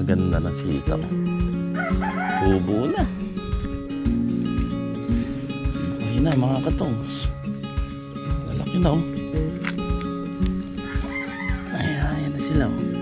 Kaganda ng sitaw. Tubo na. Buhay na mga katongs. Lalaki na oh. Ay, ayan na sila oh.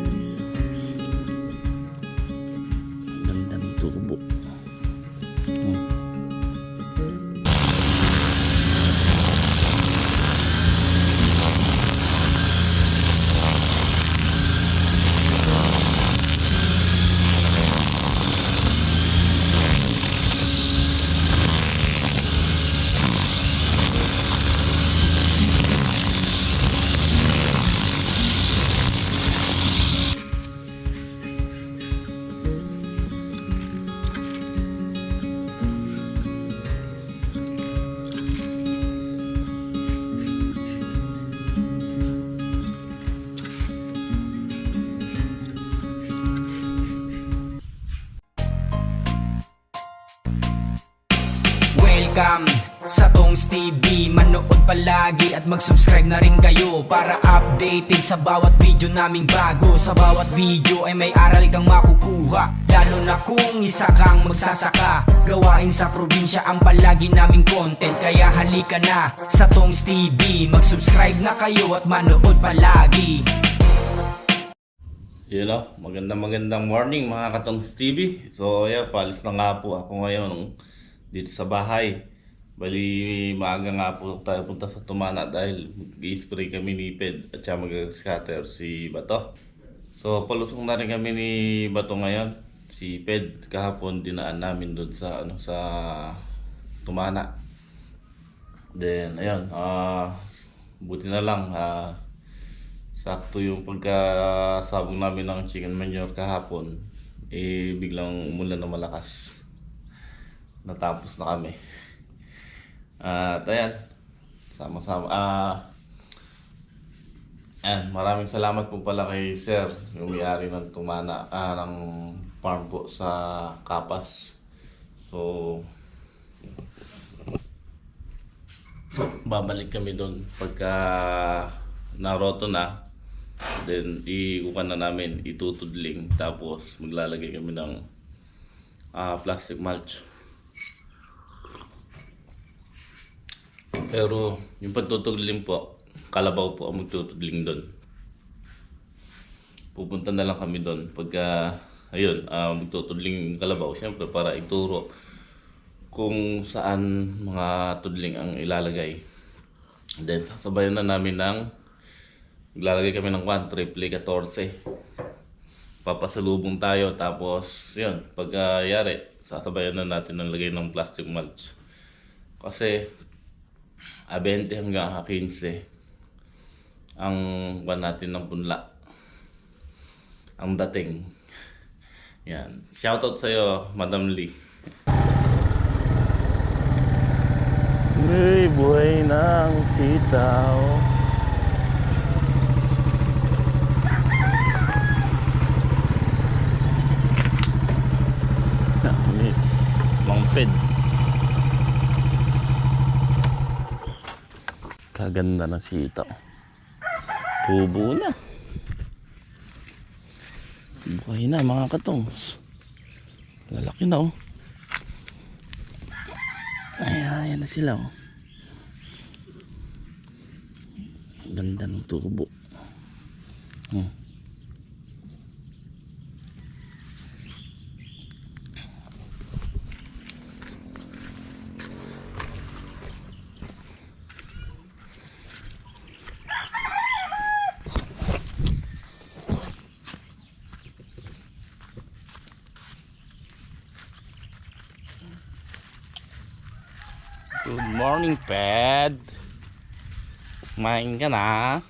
TV Manood palagi at mag-subscribe na rin kayo Para updated sa bawat video naming bago. Sa bawat video ay may aral kang makukuha Lalo na kung isa kang magsasaka. Gawain sa probinsya ang palagi naming content Kaya halika na sa Tongs TV Mag-subscribe na kayo at manood palagi. Yun o, magandang magandang morning mga katongs TV. So ayan, palis na nga po ako ngayon dito sa bahay. Bali, maaga nga po tayo punta sa Tumana dahil mag-spray kami ni Ped at siya mag-scatter si Bato. So palusong na rin kami ni Bato ngayon. Si Ped kahapon dinaan namin doon sa ano sa Tumana. Then ayun, ah buti na lang ah sakto yung pagkasabog namin ng chicken manure kahapon eh biglang umulan na malakas natapos na kami at ayan sama-sama. Ah ayan, maraming salamat po pala kay sir yung may-ari ng tumana ah, ng farm po sa Kapas. So babalik kami doon pagka naroto na. Then ikukan na namin itutudling. Tapos maglalagay kami ng ah, plastic mulch pero yung pagtutudling po kalabaw po ang magtutudling doon pupunta na lang kami doon pagka ayun ah, magtutudling kalabaw syempre para ituro kung saan mga tudling ang ilalagay then sasabayan na namin ng Maglalagay kami ng 1, triple 14. Papasalubong tayo tapos yun, pagkayari, sasabayan na natin ng lagay ng plastic mulch. Kasi a 20 hanggang a 15 ang buwan natin ng punla. Ang dating. Yan. Shoutout sa'yo, Madam Lee. Ay, buhay ng sitaw. Ni Kaganda ng sitaw. Tubo na. Buhay na mga katongs. Lalaki na oh. Ay, ayan na sila oh. Ganda ng tubo. Hmm. Morning, Ped. Kumain ka na.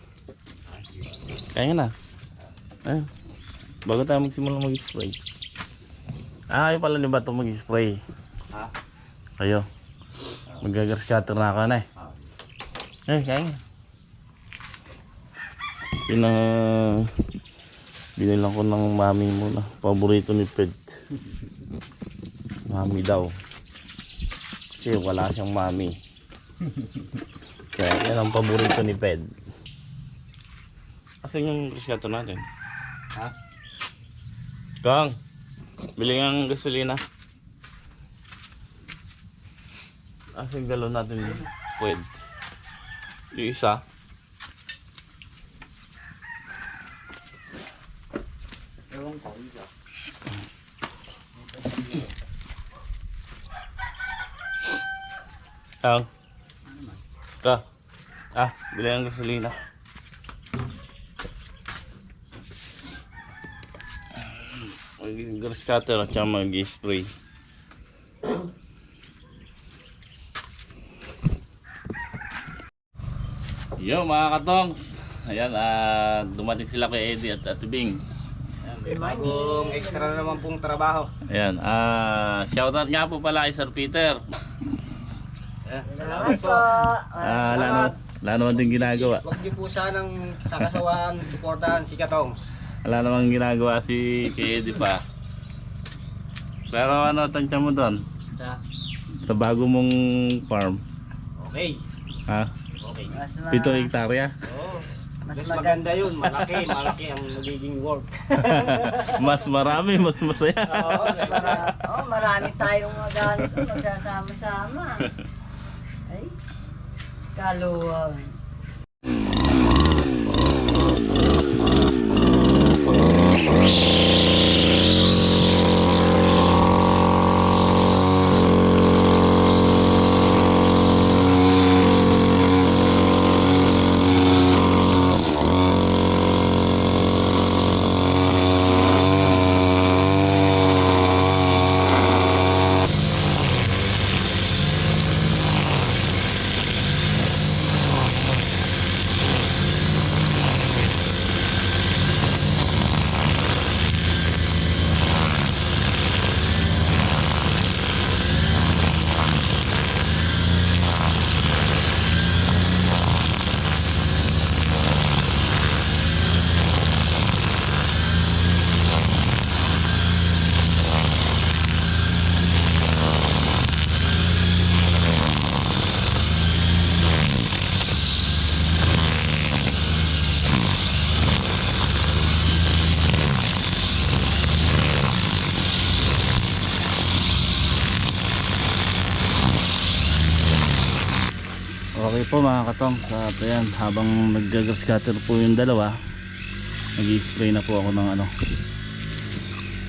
Kaya na. Eh, bago tayo magsimula mag-spray. Ah, ayaw pala ni Bato mag-spray. Ha? Ayo. Magagar scatter na ako na eh. Eh, kaya nga. Pina... Binilang ko ng mami muna. Paborito ni Ped. Mami daw. Kasi wala siyang mami. Kaya yan ang paborito ni Ped. Asan yung rescatter natin? Ha? Kang, bili ng gasolina. Asing galon natin pwede. Yung isa. Kang. Ka. Ah, bili ng gasolina. Mag-grass cutter at saka mag-spray. Yo mga katongs. Ayan, ah, dumating sila kay Eddie at Ate Bing. Bagong extra na naman pong trabaho. Ayan, ah, shoutout nga po pala kay Sir Peter. Salamat po. Ah, wala naman, wala naman din ginagawa. Huwag niyo po sanang sa kasawaan suportahan si Katongs. Wala namang ginagawa si kay Eddie pa. Pero ano, tansya mo doon? Sa- Sa bago mong farm. Okay. Ha? Okay. Mas, ma- Pito hektarya. Oh, mas, mas maganda. yun. Malaki, malaki ang magiging work. mas marami, mas masaya. Oo, Mas mara- oh, marami tayong magamit doon. Magsasama-sama. Ay, kaluwa. Okay po mga katong. Sa ayan habang cutter po yung dalawa nag-spray na po ako ng ano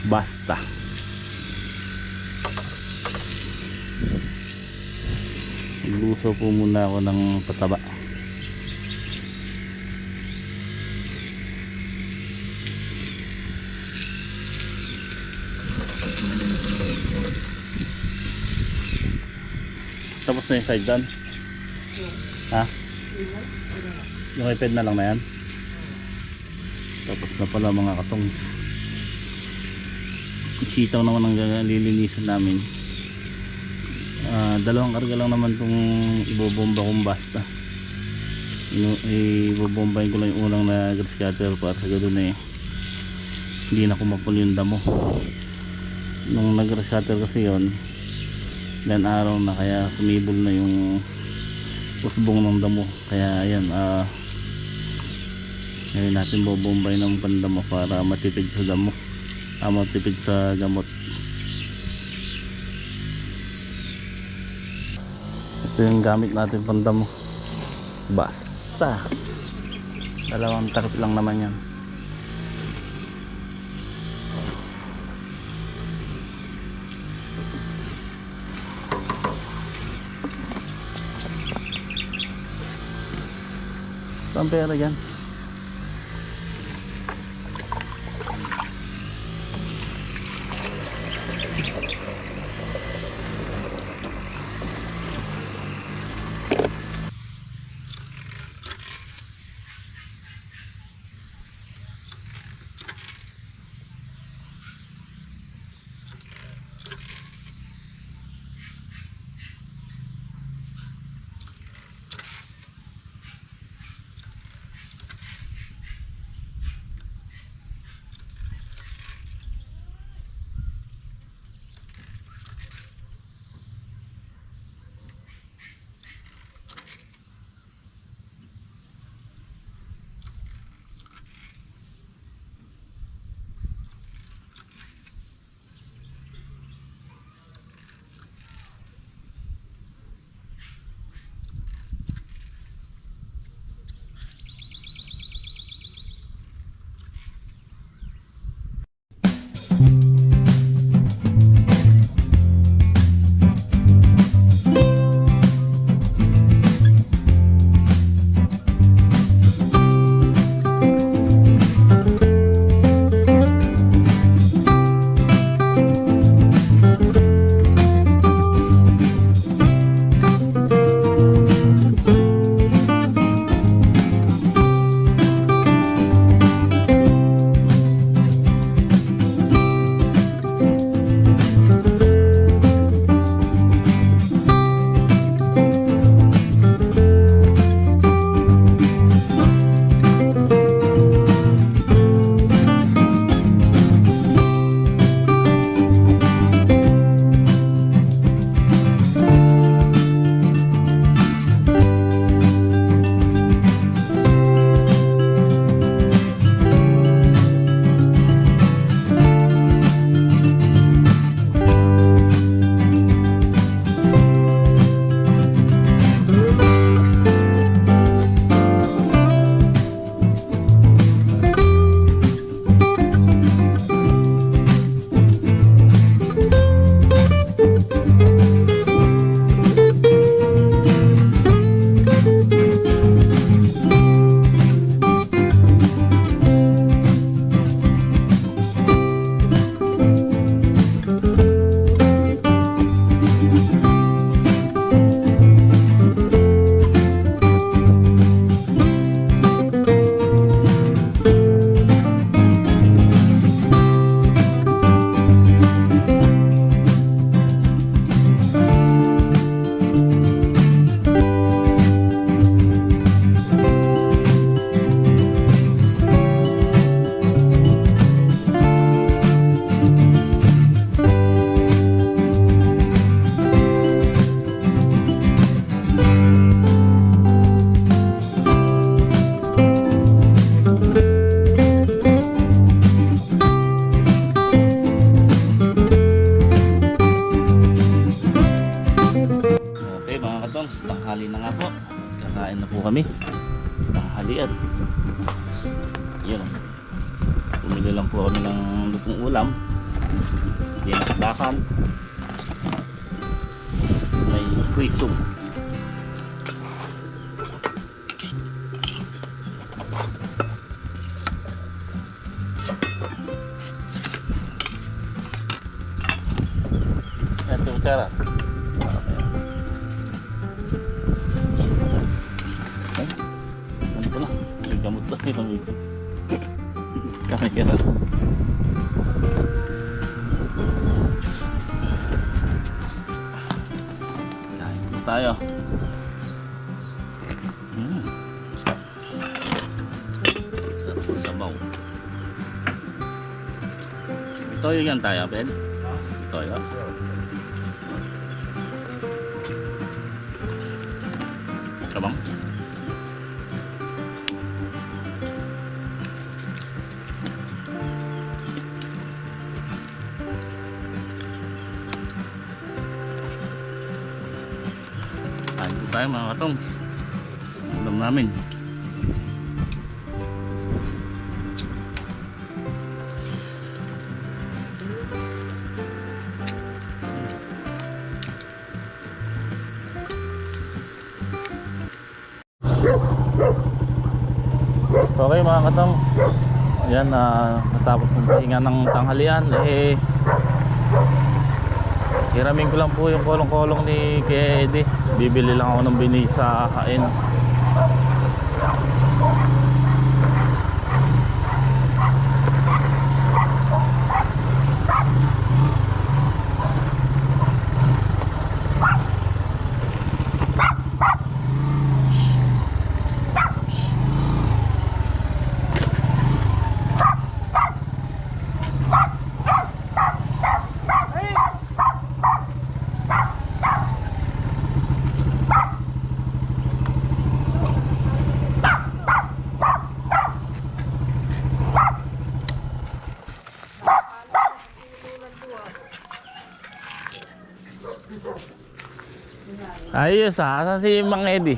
basta. Lusaw po muna ako ng pataba. Tapos na yung side down Ha? Yung iPad na lang na yan? Tapos na pala mga katongs. Sitaw naman ang lilinisan namin. Ah, dalawang karga lang naman itong ibobomba kong basta. Ibobombahin ko lang yung unang na grass cutter para sa ganoon eh. Hindi na kumapul yung damo. Nung nag grass cutter kasi yon ilan araw na kaya sumibol na yung usbong ng damo. Kaya ayan ah ngayon natin bobombay ng pandamo para matipid sa damo. Ah, matipid sa gamot. Ito yung gamit natin pandamo. Basta. Dalawang takip lang naman yan Saan pera Ano pala? May gamot na ito. Kami kira. Kain po tayo. Hmm. Sarap po sabaw. Ito yung yan tayo, Ben. Kabang. Kain po tayo mga katongs. Ulam namin. Katongs. Ayan na natapos ng pahinga ng tanghalian eh Hiramin ko lang po yung kolong-kolong ni Kuya Eddie. Bibili lang ako ng bini sa kain. Ayos ah, saan si Mang Eddie?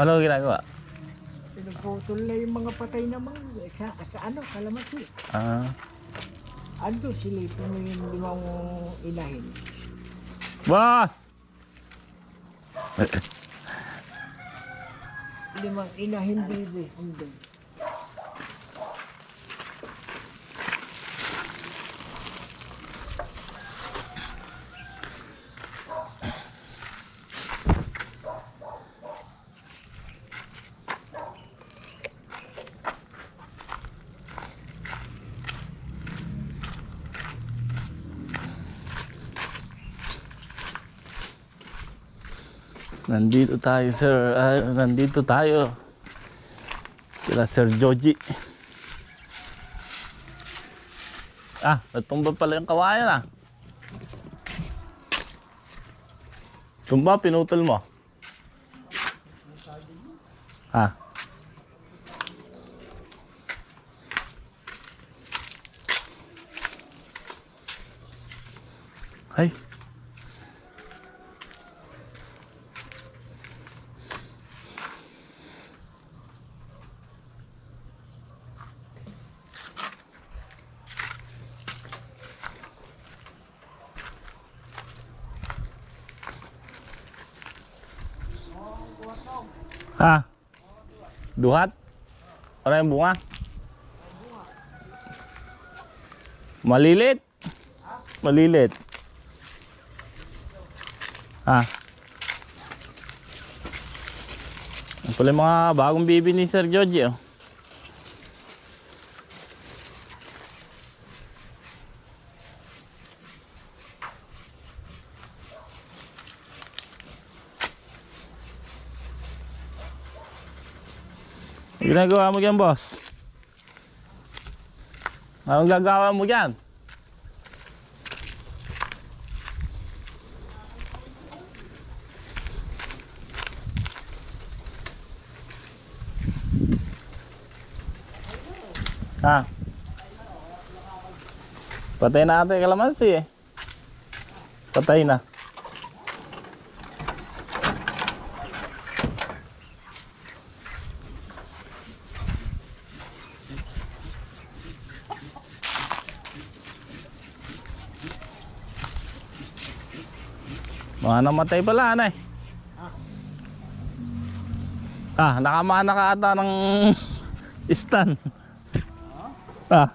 Ano ginagawa? Pinagputol na yung mga patay na mga sa, sa ano, kalamati. Ah, Ando, silipin mo yung limang inahin. boss! Limang inahin bibi. Ando. Nandito tayo, sir. Ah, nandito tayo. Kila Sir Joji. Ah, natumba pala yung kawayan ah. Tumba, pinutol mo. Ah. Ay. Duhat? Ano yung bunga? Malilit? Malilit? Ha? Ang pala mga bagong bibi ni Sir George oh. Ginagawa mo dyan, boss? Anong gagawa mo dyan? Ha? Patay natin kalamansi eh. Patay na. Mga namatay pala, anay. Ah, nakamana ka ata ng stand. Ah.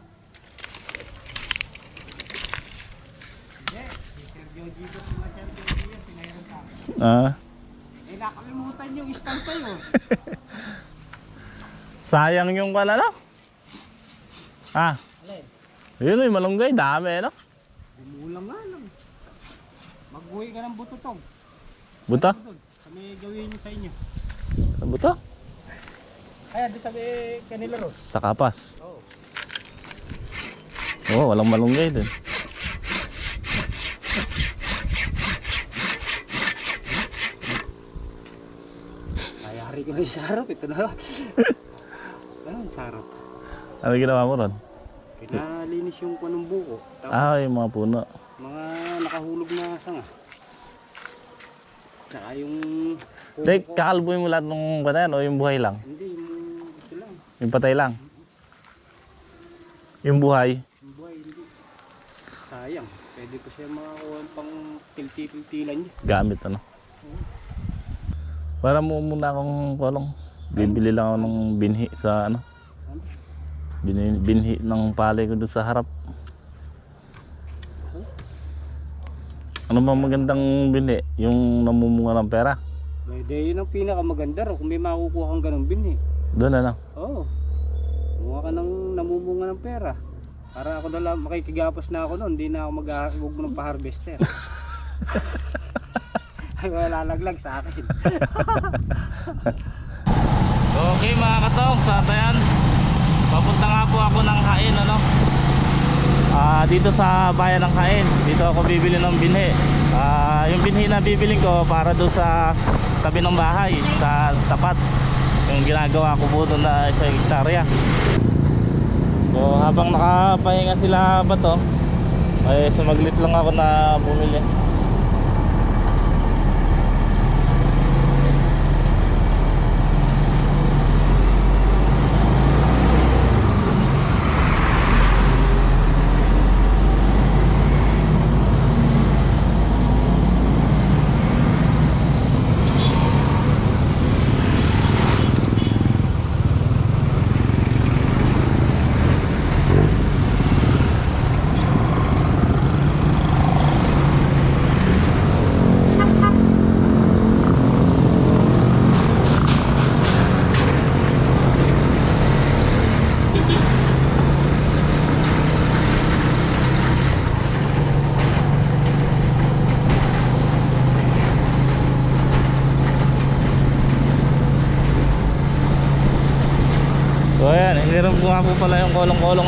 Ah, Eh, nakalimutan yung stand sa'yo. sayang yung pala, no? Ah. Yun, may malunggay, dami, no? Bumulang nga Mag-uwi ka ng buto. Buto? Doon. Kami gawin sa inyo. Ano buto? Kaya di sabi kanila ro. Sa kapas. Oo. Oo, oh, walang malunggay din. Kayari ko yung sarap. Ito na. ano yung sarap? Ano ginawa mo ron? Pinalinis yung panong buko. Tapos Ah, yung mga puno. mga nakahulog na sanga. Tsaka yung Tek, kakalbuhin mo lahat ng patayan o yung buhay lang? Hindi, yung ito lang. Yung patay lang? Yung buhay? Yung buhay, hindi. Sayang. Pwede ko siya makakuha pang tilti-tiltilan niya. Gamit ano? Para mo muna akong kolong. Bibili lang ako ng binhi sa ano? Ano? Binhi, binhi ng palay ko doon sa harap. Ano ba magandang binhi? Yung namumunga ng pera? Pwede yun ang pinakamaganda raw kung may makukuha kang ganun bin eh. Doon ano? Oo. Kumuha ka ng namumunga ng pera. Para ako na lang makikigapos na ako noon, hindi na ako mag-huwag mo ng pa-harvester. Ay, wala laglag sa akin. Okay mga katong, sa tayan. Papunta nga po ako ng Hain ano. Ah, dito sa bayan ng Hain. Dito ako bibili ng binhi. Ah, yung binhi na bibiling ko para doon sa tabi ng bahay, sa tapat. Yung ginagawa ko po doon na sa hektarya. So habang nakapahinga sila ba to, ay sumaglit lang ako na bumili. So ayan, hiniram ko nga po pala yung kolong-kolong.